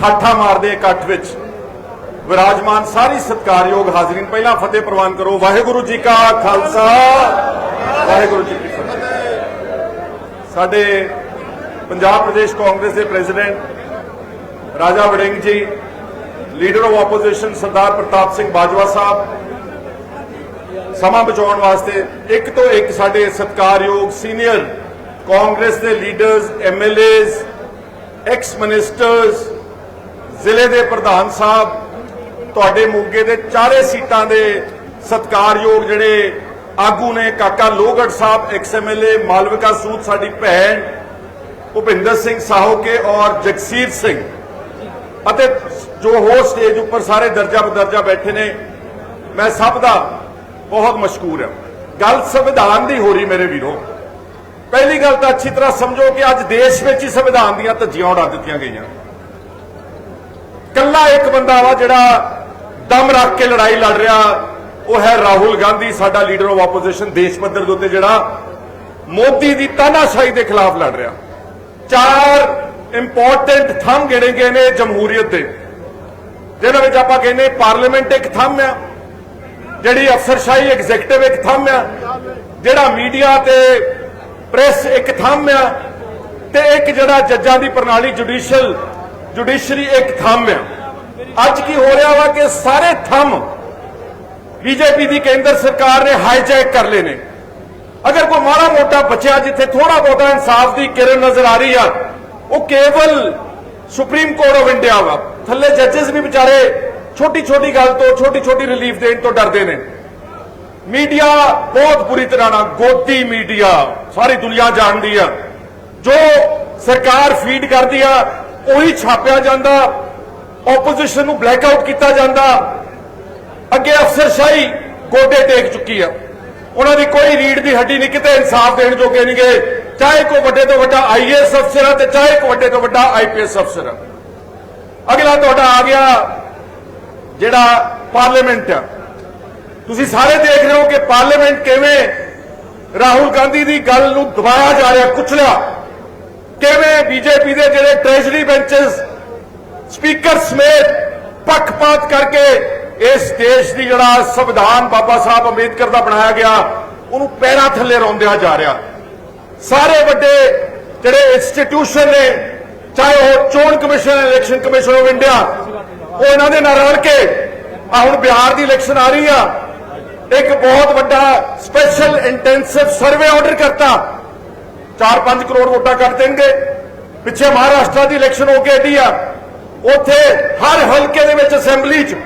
ਠਾਠਾ ਮਾਰਦੇ ਇਕੱਠ ਵਿੱਚ ਵਿਰਾਜਮਾਨ ਸਾਰੀ ਸਤਿਕਾਰਯੋਗ ਹਾਜ਼ਰੀਨ, ਪਹਿਲਾਂ ਫਤਿਹ ਪ੍ਰਵਾਨ ਕਰੋ। ਵਾਹਿਗੁਰੂ ਜੀ ਕਾ ਖਾਲਸਾ। ਵਾਹਿਗੁਰੂ ਜੀ ਕੀ ਫਤਿਹ। ਸਾਡੇ ਪੰਜਾਬ ਪ੍ਰਦੇਸ਼ ਕਾਂਗਰਸ ਦੇ president Raja Warring ji, leader of opposition Sardar Partap Singh Bajwa Sahib, ਸਮਾਂ ਬਚਾਉਣ ਵਾਸਤੇ ਇੱਕ ਤੋਂ ਇੱਕ ਸਾਡੇ ਸਤਿਕਾਰਯੋਗ ਸੀਨੀਅਰ ਕਾਂਗਰਸ ਦੇ ਲੀਡਰਸ ਐਮਐਲਏਸ ਐਕਸ ਮਿਨਿਸਟਰਸ ਜ਼ਿਲ੍ਹੇ ਦੇ ਪ੍ਰਧਾਨ ਸਾਹਿਬ, ਤੁਹਾਡੇ ਮੋਗੇ ਦੇ ਚਾਰੇ ਸੀਟਾਂ ਦੇ ਸਤਿਕਾਰਯੋਗ ਜਿਹੜੇ ਆਗੂ ਨੇ, ਕਾਕਾ ਲੋਹਗੜ ਸਾਹਿਬ ਐਕਸ ਐਮਐਲਏ ਮਾਲਵਿਕਾ ਸੂਦ, ਸਾਡੀ ਭੈਣ ਭੁਪਿੰਦਰ ਸਿੰਘ ਸਾਹੋਕੇ ਔਰ ਜਗਸੀਰ ਸਿੰਘ। ਅਤੇ ਜੋ ਹੋਰ ਸਟੇਜ ਉੱਪਰ ਸਾਰੇ ਦਰਜਾ ਬਦਰਜਾ ਬੈਠੇ ਨੇ, ਮੈਂ ਸਭ ਦਾ ਬਹੁਤ ਮਸ਼ਕੂਰ ਹਾਂ। ਗੱਲ ਸੰਵਿਧਾਨ ਦੀ ਹੋ ਰਹੀ ਮੇਰੇ ਵੀਰੋ। ਪਹਿਲੀ ਗੱਲ ਤਾਂ ਅੱਛੀ ਤਰ੍ਹਾਂ ਸਮਝੋ ਕਿ ਅੱਜ ਦੇਸ਼ ਵਿੱਚ ਹੀ ਸੰਵਿਧਾਨ ਦੀਆਂ ਧੱਜੀਆਂ ਉਡਾ ਦਿੱਤੀਆਂ ਗਈਆਂ। ਕੱਲਾ ਇੱਕ ਬੰਦਾ ਵਾ ਜਿਹੜਾ ਦਮ ਰੱਖ ਕੇ ਲੜਾਈ ਲੜ ਰਿਹਾ, ਉਹ ਹੈ ਰਾਹੁਲ ਗਾਂਧੀ, ਸਾਡਾ ਲੀਡਰ ਆਫ ਆਪੋਜੀਸ਼ਨ ਦੇਸ਼ ਪੱਧਰ ਦੇ ਉੱਤੇ ਜਿਹੜਾ ਮੋਦੀ ਦੀ ਤਾਨਾਸ਼ਾਹੀ ਦੇ ਖਿਲਾਫ ਲੜ ਰਿਹਾ। ਚਾਰ ਇੰਪੋਰਟੈਂਟ ਥੰਮ ਗਿਣੇ ਗਏ ਨੇ ਜਮਹੂਰੀਅਤ ਦੇ, ਜਿਹਨਾਂ ਵਿੱਚ ਆਪਾਂ ਕਹਿੰਦੇ ਪਾਰਲੀਮੈਂਟ ਇੱਕ ਥੰਮ ਆ, ਜਿਹੜੀ ਅਫਸਰਸ਼ਾਹੀ ਐਗਜੈਕਟਿਵ ਇੱਕ ਥੰਮ ਆ, ਜਿਹੜਾ ਮੀਡੀਆ ਤੇ ਪ੍ਰੈਸ ਇੱਕ ਥੰਮ ਆ ਤੇ ਇੱਕ ਜਿਹੜਾ ਜੱਜਾਂ ਦੀ ਪ੍ਰਣਾਲੀ ਜੁਡੀਸ਼ੀਅਲ ਜੁਡੀਸ਼ਰੀ ਇੱਕ ਥੰਮ ਆ। ਅੱਜ ਕੀ ਹੋ ਰਿਹਾ ਵਾ ਕਿ ਸਾਰੇ ਥੰਮ ਬੀਜੇਪੀ ਦੀ ਕੇਂਦਰ ਸਰਕਾਰ ਨੇ ਹਾਈਜੈਕ ਕਰ ਲਏ ਨੇ। ਅਗਰ ਕੋਈ ਮਾੜਾ ਮੋਟਾ ਬਚਿਆ ਜਿੱਥੇ ਥੋੜਾ ਬਹੁਤਾ ਇਨਸਾਫ ਦੀ ਕਿਰਨ ਨਜ਼ਰ ਆ ਰਹੀ ਆ, ਉਹ ਕੇਵਲ ਸੁਪਰੀਮ ਕੋਰਟ ਆਫ ਇੰਡੀਆ ਵਾ। ਥੱਲੇ ਜੱਜਸ ਵੀ ਵਿਚਾਰੇ ਛੋਟੀ ਛੋਟੀ ਗੱਲ ਤੋਂ ਛੋਟੀ ਛੋਟੀ ਰਿਲੀਫ ਦੇਣ ਤੋਂ ਡਰਦੇ ਨੇ। ਮੀਡੀਆ ਬਹੁਤ ਬੁਰੀ ਤਰ੍ਹਾਂ ਨਾਲ ਗੋਦੀ ਮੀਡੀਆ ਸਾਰੀ ਦੁਨੀਆ ਜਾਣਦੀ ਆ। ਜੋ ਸਰਕਾਰ ਫੀਡ ਕਰਦੀ ਆ, ਉਹੀ ਛਾਪਿਆ ਜਾਂਦਾ ਆਪੋਜੀਸ਼ਨ ਨੂੰ ਬਲੈਕ ਆਊਟ ਕੀਤਾ ਜਾਂਦਾ। ਅੱਗੇ ਅਫਸਰਸ਼ਾਹੀ ਗੋਡੇ ਟੇਕ ਚੁੱਕੀ ਆ। ਉਹਨਾਂ ਦੀ ਕੋਈ ਰੀੜ ਦੀ ਹੱਡੀ ਨਹੀਂ, ਕਿਤੇ ਇਨਸਾਫ ਦੇਣ ਜੋਗੇ ਨਹੀਂ ਗਏ। ਚਾਹੇ ਕੋ ਵੱਡੇ ਤੋਂ ਵੱਡਾ ਆਈਏਐਸ ਅਫਸਰ ਆ ਤੇ ਚਾਹੇ ਕੋ ਵੱਡੇ ਤੋਂ ਵੱਡਾ ਆਈਪੀਐਸ ਅਫਸਰ ਆ। ਅਗਲਾ ਤੁਹਾਡਾ ਆ ਗਿਆ ਜਿਹੜਾ ਪਾਰਲੀਮੈਂਟ ਆ। ਤੁਸੀਂ ਸਾਰੇ ਦੇਖ ਰਹੇ ਹੋ ਕਿ ਪਾਰਲੀਮੈਂਟ ਕਿਵੇਂ ਰਾਹੁਲ ਗਾਂਧੀ ਦੀ ਗੱਲ ਨੂੰ ਦਬਾਇਆ ਜਾ ਰਿਹਾ, ਕੁਚਲਿਆ। ਕਿਵੇਂ ਬੀਜੇਪੀ ਦੇ ਜਿਹੜੇ ਟ੍ਰੈਜਰੀ ਬੈਂਚਸ, ਸਪੀਕਰ ਸਮੇਤ ਪੱਖਪਾਤ ਕਰਕੇ ਇਸ ਦੇਸ਼ ਦੀ ਜਿਹੜਾ ਸੰਵਿਧਾਨ ਬਾਬਾ ਸਾਹਿਬ ਅੰਬੇਦਕਰ ਦਾ ਬਣਾਇਆ ਗਿਆ, ਉਹਨੂੰ ਪੈਰਾਂ ਥੱਲੇ ਰੋਂਦਿਆ ਜਾ ਰਿਹਾ। ਸਾਰੇ ਵੱਡੇ ਜਿਹੜੇ ਇੰਸਟੀਟਿਊਸ਼ਨ ਨੇ, ਚਾਹੇ ਉਹ ਚੋਣ commission election commission of India ਉਹ ਇਹਨਾਂ ਦੇ ਨਾਲ ਰਲ ਕੇ, ਆ ਹੁਣ ਬਿਹਾਰ ਦੀ ਇਲੈਕਸ਼ਨ ਆ ਰਹੀ ਆ ਇੱਕ ਬਹੁਤ ਵੱਡਾ ਸਪੈਸ਼ਲ ਇੰਟੈਂਸਿਵ ਸਰਵੇ ਆਰਡਰ ਕਰਤਾ। 4-5 ਕਰੋੜ ਵੋਟਾਂ ਕੱਟ ਦੇਣਗੇ। ਪਿੱਛੇ ਮਹਾਰਾਸ਼ਟਰ ਦੀ ਇਲੈਕਸ਼ਨ ਹੋ ਕੇ ਆਈ ਆ। ਉੱਥੇ ਹਰ ਹਲਕੇ ਦੇ ਵਿੱਚ ਅਸੈਂਬਲੀ 'ਚ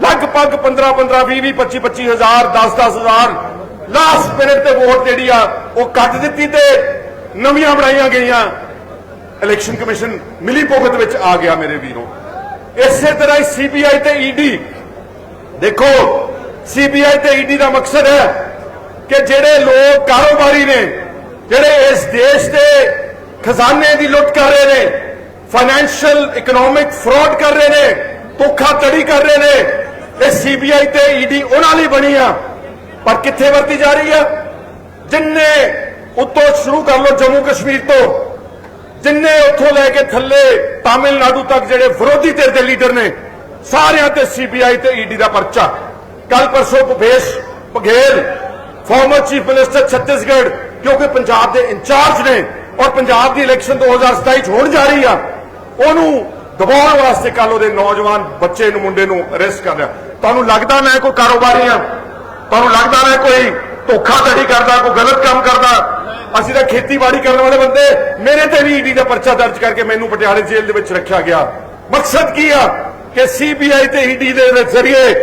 ਲਗਭਗ 15 15 20 25 25 ਹਜ਼ਾਰ 10 10 ਹਜ਼ਾਰ ਲਾਸਟ ਮਿੰਟ ਤੇ ਵੋਟ ਜਿਹੜੀ ਆ, ਉਹ ਕੱਟ ਦਿੱਤੀ ਤੇ ਨਵੀਆਂ ਬਣਾਈਆਂ ਗਈਆਂ। ਇਲੈਕਸ਼ਨ ਕਮਿਸ਼ਨ ਮਿਲੀ ਭੁਗਤ ਵਿੱਚ ਆ ਗਿਆ ਮੇਰੇ ਵੀਰੋ। ਇਸੇ ਤਰ੍ਹਾਂ ਹੀ ਸੀਬੀਆਈ ਤੇ ਈਡੀ ਦੇਖੋ ਸੀਬੀਆਈ ਤੇ ਈਡੀ ਦਾ ਮਕਸਦ ਹੈ ਕਿ ਜਿਹੜੇ ਲੋਕ ਕਾਰੋਬਾਰੀ ਨੇ, ਜਿਹੜੇ ਇਸ ਦੇਸ਼ ਦੇ ਖਜ਼ਾਨੇ ਦੀ ਲੁੱਟ ਕਰ ਰਹੇ ਨੇ ਫਾਈਨੈਂਸ਼ੀਅਲ ਇਕਨੋਮਿਕ ਫਰਾਡ ਕਰ ਰਹੇ ਨੇ ਧੋਖਾ ਧੜੀ ਕਰ ਰਹੇ ਨੇ, ਇਹ ਸੀਬੀਆਈ ਤੇ ਈਡੀ ਉਹਨਾਂ ਲਈ ਬਣੀ ਆ। ਪਰ ਕਿੱਥੇ ਵਰਤੀ ਜਾ ਰਹੀ ਆ? ਜਿੰਨੇ ਉੱਤੋਂ ਸ਼ੁਰੂ ਕਰ ਲਓ ਜੰਮੂ ਕਸ਼ਮੀਰ ਤੋਂ, ਜਿੰਨੇ ਉੱਥੋਂ ਲੈ ਕੇ ਥੱਲੇ ਤਾਮਿਲਨਾਡੂ ਤੱਕ ਜਿਹੜੇ ਵਿਰੋਧੀ ਧਿਰ ਦੇ ਲੀਡਰ ਨੇ, ਸਾਰਿਆਂ ਤੇ ਸੀਬੀਆਈ ਤੇ ਈਡੀ ਦਾ ਪਰਚਾ। ਕੱਲ ਪਰਸੋਂ Bhupesh Baghel former chief minister Chhattisgarh ਕਿਉਂਕਿ ਪੰਜਾਬ ਦੇ ਇੰਚਾਰਜ ਨੇ ਔਰ ਪੰਜਾਬ ਦੀ ਇਲੈਕਸ਼ਨ 2027 ਚ ਹੋਣ ਜਾ ਰਹੀ ਆ ਉਹਨੂੰ ਦਬਾਉਣ ਵਾਸਤੇ ਕੱਲ ਉਹਦੇ ਨੌਜਵਾਨ ਬੱਚੇ ਨੂੰ ਮੁੰਡੇ ਨੂੰ ਅਰੈਸਟ ਕਰ ਲਿਆ ਤੁਹਾਨੂੰ ਲੱਗਦਾ ਮੈਂ ਕੋਈ ਕਾਰੋਬਾਰੀ ਆ ਤੁਹਾਨੂੰ ਲੱਗਦਾ ਮੈਂ ਕੋਈ ਧੋਖਾਧੜੀ ਕਰਦਾ ਕੋਈ ਗਲਤ ਕੰਮ ਕਰਦਾ ਅਸੀਂ ਤਾਂ ਖੇਤੀਬਾੜੀ ਕਰਨ ਵਾਲੇ ਬੰਦੇ ਮੇਰੇ ਤੇ ਵੀ ਈਡੀ ਦਾ ਪਰਚਾ ਦਰਜ ਕਰਕੇ ਮੈਨੂੰ ਪਟਿਆਲੇ ਜੇਲ੍ਹ ਦੇ ਵਿੱਚ ਰੱਖਿਆ ਗਿਆ ਮਕਸਦ ਕੀ ਆ ਕਿ ਸੀਬੀਆਈ ਤੇ ਈਡੀ ਦੇ ਜ਼ਰੀਏ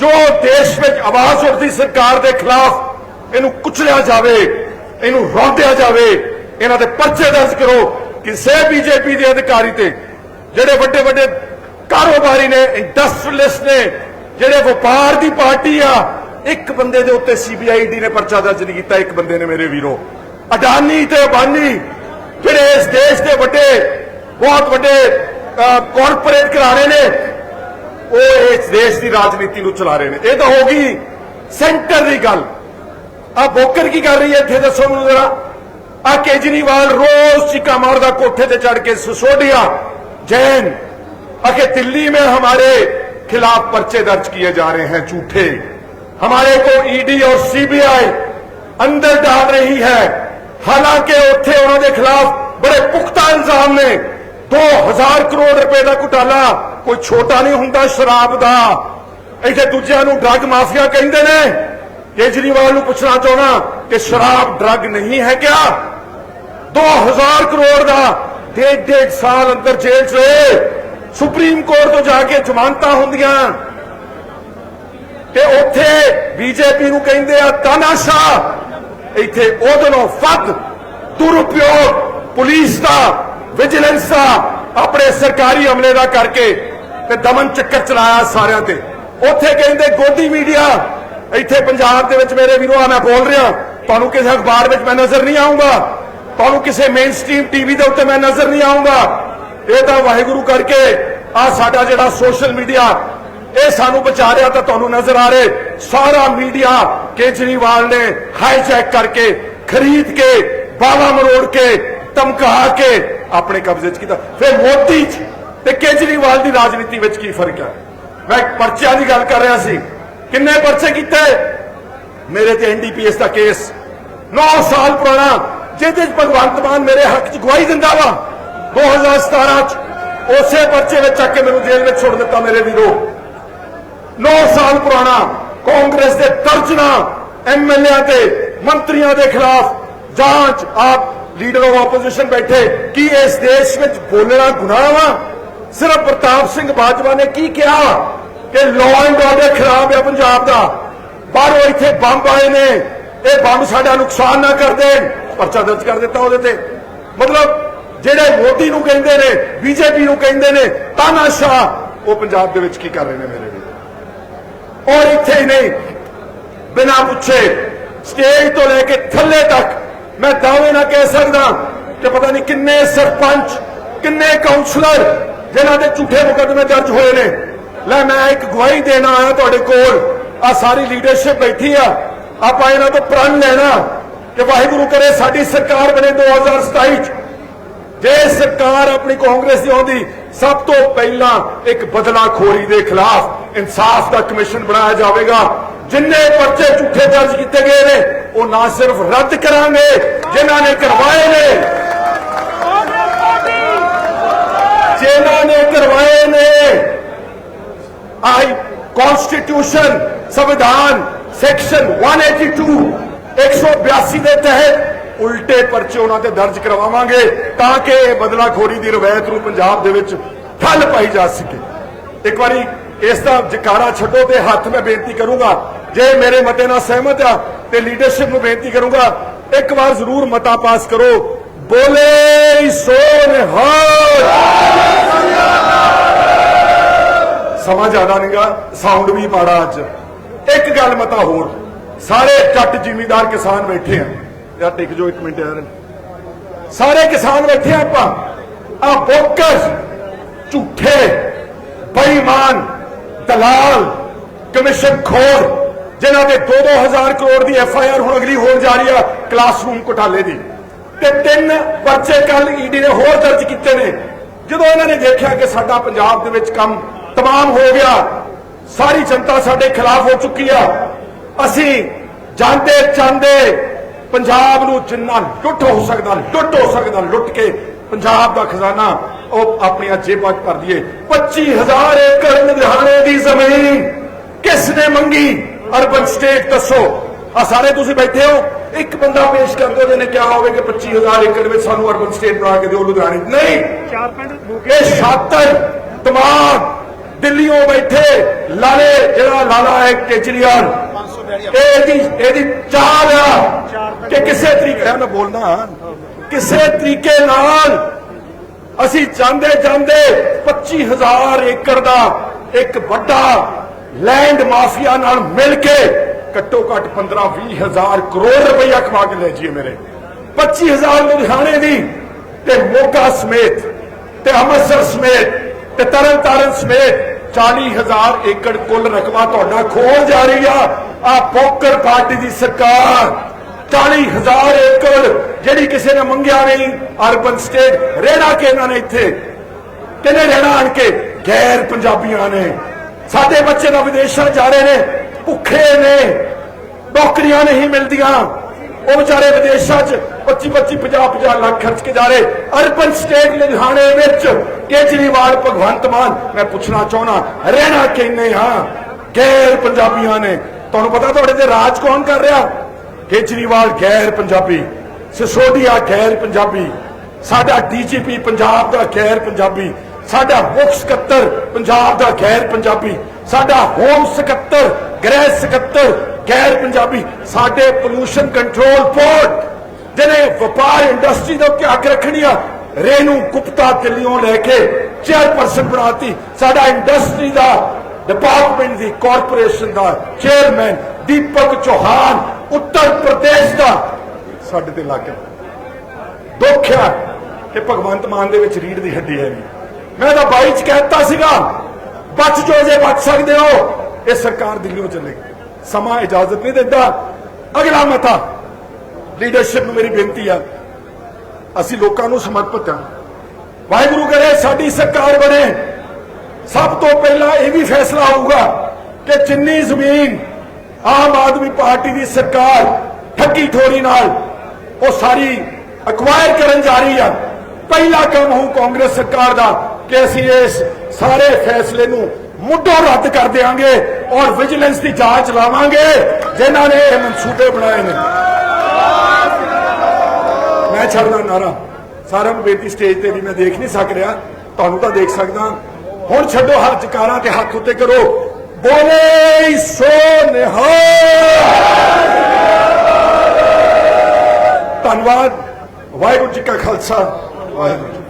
ਜੋ ਦੇਸ਼ ਵਿੱਚ ਆਵਾਜ਼ ਉੱਠਦੀ ਸਰਕਾਰ ਦੇ ਖਿਲਾਫ ਇਹਨੂੰ ਕੁਚਲਿਆ ਜਾਵੇ, ਇਹਨੂੰ ਰੋਂਦਿਆ ਜਾਵੇ, ਇਹਨਾਂ ਦੇ ਪਰਚੇ ਦਰਜ ਕਰੋ ਕਿਸੇ ਬੀਜੇਪੀ ਦੇ ਅਧਿਕਾਰੀ ਤੇ ਜਿਹੜੇ ਵੱਡੇ ਵੱਡੇ ਕਾਰੋਬਾਰੀ ਨੇ ਇੰਡਸਟਰੀਲਿਸਟ ਨੇ, ਜਿਹੜੇ ਵਪਾਰ ਦੀ ਪਾਰਟੀ ਆ, ਇੱਕ ਬੰਦੇ ਦੇ ਉੱਤੇ ਸੀਬੀਆਈ ਡੀ ਨੇ ਪਰਚਾ ਦਰਜ ਨਹੀਂ ਕੀਤਾ, ਇੱਕ ਬੰਦੇ ਨੇ ਮੇਰੇ ਵੀਰੋ। ਅਡਾਨੀ ਤੇ ਅਬਾਨੀ, ਜਿਹੜੇ ਇਸ ਦੇਸ਼ ਦੇ ਵੱਡੇ, ਬਹੁਤ ਵੱਡੇ ਕਾਰਪੋਰੇਟ ਘਰਾਣੇ ਨੇ ਉਹ ਇਸ ਦੇਸ਼ ਦੀ ਰਾਜਨੀਤੀ ਨੂੰ ਚਲਾ ਰਹੇ ਨੇ ਇਹ ਤਾਂ ਹੋ ਗਈ ਸੈਂਟਰ ਦੀ ਗੱਲ ਆ ਬੋਕਰ ਕੀ ਕਰ ਰਹੀ ਹੈ ਇੱਥੇ ਦੱਸੋ ਮੈਨੂੰ ਜ਼ਰਾ ਆ ਕੇਜਰੀਵਾਲ ਰੋਜ਼ ਚੀਕਾ ਮਾਰਦਾ ਕੋਠੇ ਤੇ ਚੜ ਕੇ सिसोडिया जैन आके दिल्ली में हमारे खिलाफ पर्चे दर्ज किए जा रहे हैं झूठे हमारे को ईडी और सीबीआई अंदर डाल रही है हालांकि ਉੱਥੇ ਉਹਨਾਂ ਦੇ ਖਿਲਾਫ ਬੜੇ ਪੁਖਤਾ ਇਲਜ਼ਾਮ ਨੇ 2000 ਕਰੋੜ ਰੁਪਏ ਦਾ ਘੁਟਾਲਾ ਕੋਈ ਛੋਟਾ ਨਹੀਂ ਹੁੰਦਾ ਸ਼ਰਾਬ ਦਾ ਇੱਥੇ ਦੂਜਿਆਂ ਨੂੰ ਡਰੱਗ ਮਾਫੀਆ ਕਹਿੰਦੇ ਨੇ ਕੇਜਰੀਵਾਲ ਨੂੰ ਪੁੱਛਣਾ ਚਾਹਣਾ ਕਿ ਸ਼ਰਾਬ ਡਰੱਗ ਨਹੀਂ ਹੈ ਕਿਆ 2000 ਕਰੋੜ ਦਾ ਡੇਢ ਡੇਢ ਸਾਲ ਅੰਦਰ ਜੇਲ੍ਹ 'ਚ ਰਹੇ ਸੁਪਰੀਮ ਕੋਰਟ ਤੋਂ ਜਾ ਕੇ ਜ਼ਮਾਨਤਾਂ ਹੁੰਦੀਆਂ ਤੇ ਉੱਥੇ ਬੀਜੇਪੀ ਨੂੰ ਕਹਿੰਦੇ ਆ ਤਾਨਾਸ਼ਾਹ ਇੱਥੇ ਉਹਦੇ ਨਾਲੋਂ ਵੱਧ ਦੁਰਉਪਯੋਗ ਪੁਲਿਸ ਦਾ ਵਿਜੀਲੈਂਸ ਦਾ ਆਪਣੇ ਸਰਕਾਰੀ ਅਮਲੇ ਦਾ ਕਰਕੇ ਤੇ ਦਮਨ ਚੱਕਰ ਚਲਾਇਆ ਸਾਰਿਆਂ ਤੇ। ਉੱਥੇ ਕਹਿੰਦੇ, ਗੋਦੀ ਮੀਡੀਆ ਇੱਥੇ ਪੰਜਾਬ ਦੇ ਵਿੱਚ ਮੇਰੇ ਵੀਰੋ, ਆ ਮੈਂ ਬੋਲ ਰਿਹਾ, ਤੁਹਾਨੂੰ ਕਿਸੇ ਅਖਬਾਰ ਵਿੱਚ ਮੈਂ ਨਜ਼ਰ ਨਹੀਂ ਆਉਂਗਾ ਤੁਹਾਨੂੰ ਕਿਸੇ ਮੇਨ ਸਟ੍ਰੀਮ ਟੀਵੀ ਦੇ ਉੱਤੇ ਮੈਂ ਨਜ਼ਰ ਨਹੀਂ ਆਉਂਗਾ ਇਹ ਤਾਂ ਵਾਹਿਗੁਰੂ ਕਰਕੇ ਆ ਸਾਡਾ ਜਿਹੜਾ ਸੋਸ਼ਲ ਮੀਡੀਆ ਇਹ ਸਾਨੂੰ ਬਚਾ ਰਿਹਾ ਤਾਂ ਤੁਹਾਨੂੰ ਨਜ਼ਰ ਆ ਰਹੇ। ਸਾਰਾ ਮੀਡੀਆ ਕੇਜਰੀਵਾਲ ਨੇ ਹਾਈਜੈਕ ਕਰਕੇ, ਖਰੀਦ ਕੇ, ਬਾਵਾ ਮਰੋੜ ਕੇ, ਧਮਕਾ ਕੇ ਆਪਣੇ ਕਬਜ਼ੇ 'ਚ ਕੀਤਾ। ਫਿਰ ਮੋਦੀ 'ਚ ਤੇ ਕੇਜਰੀਵਾਲ ਦੀ ਰਾਜਨੀਤੀ ਵਿੱਚ ਕੀ ਫ਼ਰਕ ਹੈ ਮੈਂ ਪਰਚਿਆਂ ਦੀ ਗੱਲ ਕਰ ਰਿਹਾ ਸੀ। ਕਿੰਨੇ ਪਰਚੇ ਕੀਤੇ? ਮੇਰੇ ਤੇ ਐਨਡੀਪੀਐਸ ਦਾ ਕੇਸ। 9 ਸਾਲ ਪੁਰਾਣਾ, ਜਿਹਦੇ 'ਚ ਭਗਵੰਤ ਮਾਨ ਮੇਰੇ ਹੱਕ 'ਚ ਗਵਾਹੀ ਦਿੰਦਾ ਵਾ। 2017 'ਚ ਉਸੇ ਪਰਚੇ ਵਿੱਚ ਚੱਕ ਕੇ ਮੈਨੂੰ ਜੇਲ੍ਹ ਵਿੱਚ ਛੋੜ ਦਿੱਤਾ ਮੇਰੇ ਵੀਰੋ। 9 ਸਾਲ ਪੁਰਾਣਾ, ਕਾਂਗਰਸ ਦੇ ਦਰਜਨਾ ਐਮਐਲਏ ਤੇ ਮੰਤਰੀਆਂ ਦੇ ਖਿਲਾਫ ਜਾਂਚ ਆਪ ਲੀਡਰ ਆਫ ਆਪੋਜੀਸ਼ਨ ਬੈਠੇ, ਕੀ ਇਸ ਦੇਸ਼ ਵਿੱਚ ਬੋਲਣਾ ਗੁਨਾਹ ਵਾ? ਸਿਰਫ ਪ੍ਰਤਾਪ ਸਿੰਘ ਬਾਜਵਾ ਨੇ ਕੀ ਕਿਹਾ ਕਿ ਲਾਅ ਐਂਡ ਆਰਡਰ ਖਰਾਬ ਹੈ ਪੰਜਾਬ ਦਾ। ਬਾਹਰੋਂ ਇੱਥੇ ਬੰਬ ਆਏ ਨੇ। ਇਹ ਬੰਬ ਸਾਡਾ ਨੁਕਸਾਨ ਨਾ ਕਰ ਦੇਣ। ਪਰਚਾ ਦਰਜ ਕਰ ਦਿੱਤਾ ਉਹਦੇ ਤੇ। ਮਤਲਬ ਜਿਹੜੇ ਮੋਦੀ ਨੂੰ ਕਹਿੰਦੇ ਨੇ, ਬੀਜੇਪੀ ਨੂੰ ਕਹਿੰਦੇ ਨੇ, ਤਾਨਾਸ਼ਾਹ, ਉਹ ਪੰਜਾਬ ਦੇ ਵਿੱਚ ਕੀ ਕਰ ਰਹੇ ਨੇ ਮੇਰੇ ਲਈ ਔਰ ਇੱਥੇ ਹੀ ਨਹੀਂ। ਬਿਨਾਂ ਪੁੱਛੇ ਸਟੇਜ ਤੋਂ ਲੈ ਕੇ ਥੱਲੇ ਤੱਕ ਮੈਂ ਦਾਅਵੇ ਨਾਲ ਕਹਿ ਸਕਦਾ ਕਿ ਪਤਾ ਨਹੀਂ ਕਿੰਨੇ ਸਰਪੰਚ, ਕਿੰਨੇ ਕਾਉਂਸਲਰ ਜਿਨ੍ਹਾਂ ਦੇ ਝੂਠੇ ਮੁਕੱਦਮੇ ਦਰਜ ਹੋਏ ਨੇ। ਲੈ, ਮੈਂ ਇੱਕ ਗਵਾਹੀ ਦੇਣ ਆਇਆ ਤੁਹਾਡੇ ਕੋਲ। ਆ ਸਾਰੀ ਲੀਡਰਸ਼ਿਪ ਬੈਠੀ ਆ। ਆਪਾਂ ਇਹਨਾਂ ਤੋਂ ਪ੍ਰਣ ਲੈਣਾ ਕਿ ਵਾਹਿਗੁਰੂ ਕਰੇ ਸਾਡੀ ਸਰਕਾਰ ਬਣੇ 2027 ਚ। ਜੇ ਸਰਕਾਰ ਆਪਣੀ ਕਾਂਗਰਸ ਦੀ ਆਉਂਦੀ, ਸਭ ਤੋਂ ਪਹਿਲਾਂ ਇੱਕ ਬਦਲਾਖੋਰੀ ਦੇ ਖਿਲਾਫ ਇਨਸਾਫ ਦਾ ਕਮਿਸ਼ਨ ਬਣਾਇਆ ਜਾਵੇਗਾ। ਜਿੰਨੇ ਪਰਚੇ ਝੂਠੇ ਦਰਜ ਕੀਤੇ ਗਏ ਨੇ ਉਹ ਨਾ ਸਿਰਫ ਰੱਦ ਕਰਾਂਗੇ, ਜਿਨ੍ਹਾਂ ਨੇ ਕਰਵਾਏ ਨੇ। ਜਿਨ੍ਹਾਂ ਨੇ ਕਰਵਾਏ ਨੇ। ਆਈ ਕਨਸਟੀਟਿਊਸ਼ਨ ਸੰਵਿਧਾਨ ਸੈਕਸ਼ਨ 182 182 ਦੇ ਤਹਿਤ ਉਲਟੇ ਪਰਚੇ ਉਹਨਾਂ ਤੇ ਦਰਜ ਕਰਵਾਵਾਂਗੇ ਤਾਂ ਕਿ ਇਹ ਬਦਲਾਖੋਰੀ ਦੀ ਰਵਾਇਤ ਨੂੰ ਪੰਜਾਬ ਦੇ ਵਿੱਚ ਠੱਲ ਪਾਈ ਜਾ ਸਕੇ। ਇੱਕ ਵਾਰੀ ਇਸ ਦਾ ਜਕਾਰਾ ਛੱਡੋ ਤੇ ਹੱਥ ਮੈਂ ਬੇਨਤੀ ਕਰੂੰਗਾ, ਜੇ ਮੇਰੇ ਮਤੇ ਨਾਲ ਸਹਿਮਤ ਆ ਤੇ ਲੀਡਰਸ਼ਿਪ ਨੂੰ ਬੇਨਤੀ ਕਰੂੰਗਾ ਇੱਕ ਵਾਰ ਜ਼ਰੂਰ ਮਤਾ ਪਾਸ ਕਰੋ ਬੋਲੇ ਸੋ ਨਿਹਾਲ ਸਮਾਂ ਜ਼ਿਆਦਾ ਨਹੀਂਗਾ ਸਾਊਂਡ ਵੀ ਮਾੜਾ ਅੱਜ ਇੱਕ ਗੱਲ ਮਤਾ ਹੋਰ ਸਾਰੇ ਜੱਟ ਜ਼ਿਮੀਂਦਾਰ ਕਿਸਾਨ ਬੈਠੇ ਆ ਯਾਰ ਟਿਕ ਜੋ ਇੱਕ ਮਿੰਟ ਯਾਰ ਸਾਰੇ ਕਿਸਾਨ ਬੈਠੇ ਆ ਆਪਾਂ ਆ ਬੋਕਸ ਝੂਠੇ ਬੇਈਮਾਨ ਦਲਾਲ ਕਮਿਸ਼ਨ ਖੋਰ ਜਿਨ੍ਹਾਂ ਦੇ 2-2000 ਕਰੋੜ ਦੀ ਐਫ ਆਈ ਆਰ ਹੁਣ ਅਗਲੀ ਹੋਣ ਜਾ ਰਹੀ ਆ ਕਲਾਸਰੂਮ ਘੁਟਾਲੇ ਦੀ। ਤੇ ਤਿੰਨ ਪਰਚੇ ਕੱਲ ਈਡੀ ਨੇ ਹੋਰ ਦਰਜ ਕੀਤੇ ਨੇ। ਜਦੋਂ ਇਹਨਾਂ ਨੇ ਦੇਖਿਆ ਕਿ ਸਾਡਾ ਪੰਜਾਬ ਦੇ ਵਿੱਚ ਕੰਮ ਤਮਾਮ ਹੋ ਗਿਆ, ਸਾਰੀ ਜਨਤਾ ਸਾਡੇ ਖਿਲਾਫ ਹੋ ਚੁੱਕੀ ਆ, ਅਸੀਂ ਜਾਂਦੇ ਚਾਹੁੰਦੇ ਪੰਜਾਬ ਨੂੰ ਜਿੰਨਾ ਲੁੱਟ ਹੋ ਸਕਦਾ, ਲੁੱਟ ਹੋ ਸਕਦਾ, ਲੁੱਟ ਕੇ ਪੰਜਾਬ ਦਾ ਖਜ਼ਾਨਾ ਉਹ ਆਪਣੀਆਂ ਜੇਬਾਂ 'ਚ ਭਰ ਦਈਏ। 25000 ਏਕੜ ਲੁਧਿਆਣੇ ਦੀ ਜ਼ਮੀਨ ਕਿਸ ਨੇ ਮੰਗੀ? ਅਰਬਨ ਸਟੇਟ ਦੱਸੋ। ਆ ਸਾਰੇ ਤੁਸੀਂ ਬੈਠੇ ਹੋ। ਇੱਕ ਬੰਦਾ ਪੇਸ਼ ਕਰ ਦਿਓ ਜਿਹਨੇ ਕਿਹਾ ਹੋਵੇ ਕਿ 25000 ਏਕੜ ਵਿੱਚ ਸਾਨੂੰ ਅਰਬਨ ਸਟੇਟ ਬਣਾ ਕੇ ਦਿਓ ਲੁਧਿਆਣੇ। ਨਹੀਂ। ਚਾਰ ਪਿੰਡ ਇਹ ਸ਼ਾਤਰ ਦਿਮਾਗ ਦਿੱਲੀੋਂ ਬੈਠੇ ਲਾਲੇ ਜਿਹੜਾ ਲਾਲਾ ਹੈ ਕੇਜਰੀਵਾਲ। ਇਹ ਇਹਦੀ ਇਹਦੀ ਚਾਲ ਆ ਕਿ ਕਿਸੇ ਤਰੀਕੇ ਨਾਲ ਬੋਲਣਾ ਕਿਸੇ ਤਰੀਕੇ ਨਾਲ ਅਸੀਂ ਚਾਹੁੰਦੇ ਚਾਹੁੰਦੇ 25000 ਏਕੜ ਦਾ ਇੱਕ ਵੱਡਾ ਲੈਂਡ ਮਾਫੀਆ ਨਾਲ ਮਿਲ ਕੇ ਘੱਟੋ ਘੱਟ 15 20000 ਕਰੋੜ ਰੁਪਈਆ ਕਮਾ ਕੇ ਲੈ ਜੀਏ ਮੇਰੇ। 25000 ਲੁਧਿਆਣੇ ਦੀ ਤੇ ਮੋਗਾ ਸਮੇਤ ਤੇ ਅੰਮ੍ਰਿਤਸਰ ਸਮੇਤ ਤੇ ਤਰਨਤਾਰਨ ਸਮੇਤ 40000 ਏਕੜ ਕੁੱਲ ਰਕਬਾ ਤੁਹਾਡਾ ਖੋਲ ਜਾ ਰਹੀ ਆ। ਆ ਪੋਕਰ ਪਾਰਟੀ ਦੀ ਸਰਕਾਰ 40000 ਏਕੜ ਜਿਹੜੀ ਕਿਸੇ ਨੇ ਮੰਗਿਆ ਨਹੀਂ, ਅਰਬਨ ਸਟੇਟ ਰਹਿਣਾ ਕਿ ਇਹਨਾਂ ਨੇ ਇੱਥੇ? ਕਿਹਨੇ ਰਹਿਣਾ ਆਣ ਕੇ? ਗੈਰ ਪੰਜਾਬੀਆਂ ਨੇ। ਸਾਡੇ ਬੱਚੇ ਤਾਂ ਵਿਦੇਸ਼ਾਂ ਜਾ ਰਹੇ ਨੇ, ਭੁੱਖੇ ਨੇ, ਨੌਕਰੀਆਂ ਨਹੀਂ ਮਿਲਦੀਆਂ। ਉਹ ਵਿਚਾਰੇ ਵਿਦੇਸ਼ਾਂ 'ਚ 25 25 50 50 ਲੱਖ ਖਰਚ ਕੇ ਜਾ ਰਹੇ। ਅਰਬਨ ਸਟੇਟ ਲੁਧਿਆਣੇ ਵਿੱਚ ਕੇਜਰੀਵਾਲ, ਭਗਵੰਤ ਮਾਨ, ਮੈਂ ਪੁੱਛਣਾ ਚਾਹਣਾ ਰਹਿਣਾ ਕਿੰਨੇ ਹਾਂ ਗੈਰ ਪੰਜਾਬੀਆਂ ਨੇ। ਤੁਹਾਨੂੰ ਪਤਾ ਤੁਹਾਡੇ ਤੇ ਰਾਜ ਕੌਣ ਕਰ ਰਿਹਾ? ਕੇਜਰੀਵਾਲ ਗੈਰ ਪੰਜਾਬੀ, ਸਿਸੋਦੀਆ ਗੈਰ ਪੰਜਾਬੀ, ਸਾਡਾ ਡੀਜੀਪੀ ਪੰਜਾਬ ਦਾ ਗੈਰ ਪੰਜਾਬੀ ਸਾਡਾ ਮੁੱਖ ਸਕੱਤਰ ਪੰਜਾਬ ਦਾ ਗੈਰ ਪੰਜਾਬੀ, ਸਾਡਾ ਹੋਮ ਸਕੱਤਰ, ਗ੍ਰਹਿ ਸਕੱਤਰ, ਗੈਰ ਪੰਜਾਬੀ, ਸਾਡੇ ਪੋਲੂਸ਼ਨ ਕੰਟਰੋਲ ਬੋਰਡ ਜਿਹਨੇ ਵਪਾਰ ਇੰਡਸਟਰੀ ਦਾ ਉੱਤੇ ਅੱਗ ਰੱਖਣੀ ਆ, ਰੇਨੂ, ਗੁਪਤਾ ਦਿੱਲੀੋਂ ਲੈ ਕੇ ਚੇਅਰਪਰਸਨ ਬਣਾਤੀ। ਸਾਡਾ ਇੰਡਸਟਰੀ ਦਾ ਡਿਪਾਰਟਮੈਂਟ ਦੀ ਕਾਰਪੋਰੇਸ਼ਨ ਦਾ ਚੇਅਰਮੈਨ ਦੀਪਕ ਚੌਹਾਨ, ਉੱਤਰ ਪ੍ਰਦੇਸ਼ ਦਾ। ਸਾਡੇ ਤੇ ਲੱਗ ਗਿਆ। ਦੁੱਖ ਹੈ ਕਿ ਭਗਵੰਤ ਮਾਨ ਦੇ ਵਿੱਚ ਰੀੜ ਦੀ ਹੱਡੀ ਹੈ ਵੀ ਮੈਂ ਤਾਂ ਬਾਈ ਚ ਕਹਿਤਾ ਸੀਗਾ, ਬਚ ਜੋ ਜੇ ਬਚ ਸਕਦੇ ਹੋ। ਇਹ ਸਰਕਾਰ ਦਿੱਲੀੋਂ ਚੱਲੇਗੀ। ਸਮਾਂ ਇਜਾਜ਼ਤ ਨਹੀਂ ਦਿੰਦਾ। ਅਗਲਾ ਮਤਾ ਲੀਡਰਸ਼ਿਪ ਨੂੰ ਮੇਰੀ ਬੇਨਤੀ ਆ। ਅਸੀਂ ਲੋਕਾਂ ਨੂੰ ਸਮਰਪਿਤ ਹਾਂ ਵਾਹਿਗੁਰੂ ਕਰੇ ਸਾਡੀ ਸਰਕਾਰ ਬਣੇ। ਸਭ ਤੋਂ ਪਹਿਲਾਂ ਇਹ ਵੀ ਫੈਸਲਾ ਹੋਊਗਾ ਕਿ ਜਿੰਨੀ ਜ਼ਮੀਨ ਆਮ ਆਦਮੀ ਪਾਰਟੀ ਦੀ ਸਰਕਾਰ ਠੱਗੀ ਠੋਰੀ ਨਾਲ ਉਹ ਸਾਰੀ ਅਕਵਾਇਰ ਕਰਨ ਜਾ ਰਹੀ ਆ। ਪਹਿਲਾ ਕੰਮ ਹੋਊ ਕਾਂਗਰਸ ਸਰਕਾਰ ਦਾ। ਕਿ ਅਸੀਂ ਇਸ ਸਾਰੇ ਫੈਸਲੇ ਨੂੰ ਮੁੱਢੋਂ ਰੱਦ ਕਰ ਦੇਵਾਂਗੇ ਔਰ ਵਿਜੀਲੈਂਸ ਦੀ ਜਾਂਚ ਲਾਵਾਂਗੇ, ਜਿਨ੍ਹਾਂ ਨੇ ਇਹ ਮਨਸੂਬੇ ਬਣਾਏ ਨੇ। ਮੈਂ ਛੱਡਦਾ ਨਾਰਾ। ਸਾਰਿਆਂ ਨੂੰ ਬੇਨਤੀ, ਸਟੇਜ ਤੇ ਵੀ ਮੈਂ ਦੇਖ ਨਹੀਂ ਸਕ ਰਿਹਾ। ਤੁਹਾਨੂੰ ਤਾਂ ਦੇਖ ਸਕਦਾ। ਹੁਣ ਛੱਡੋ ਹੱਥ ਜਕਾਰਾਂ ਤੇ ਹੱਥ ਉੱਤੇ ਕਰੋ। ਬੋਲੇ ਸੋ ਨਿਹਾਲ। ਧੰਨਵਾਦ। ਵਾਹਿਗੁਰੂ ਜੀ ਕਾ ਖਾਲਸਾ। ਵਾਹਿਗੁਰੂ ਜੀ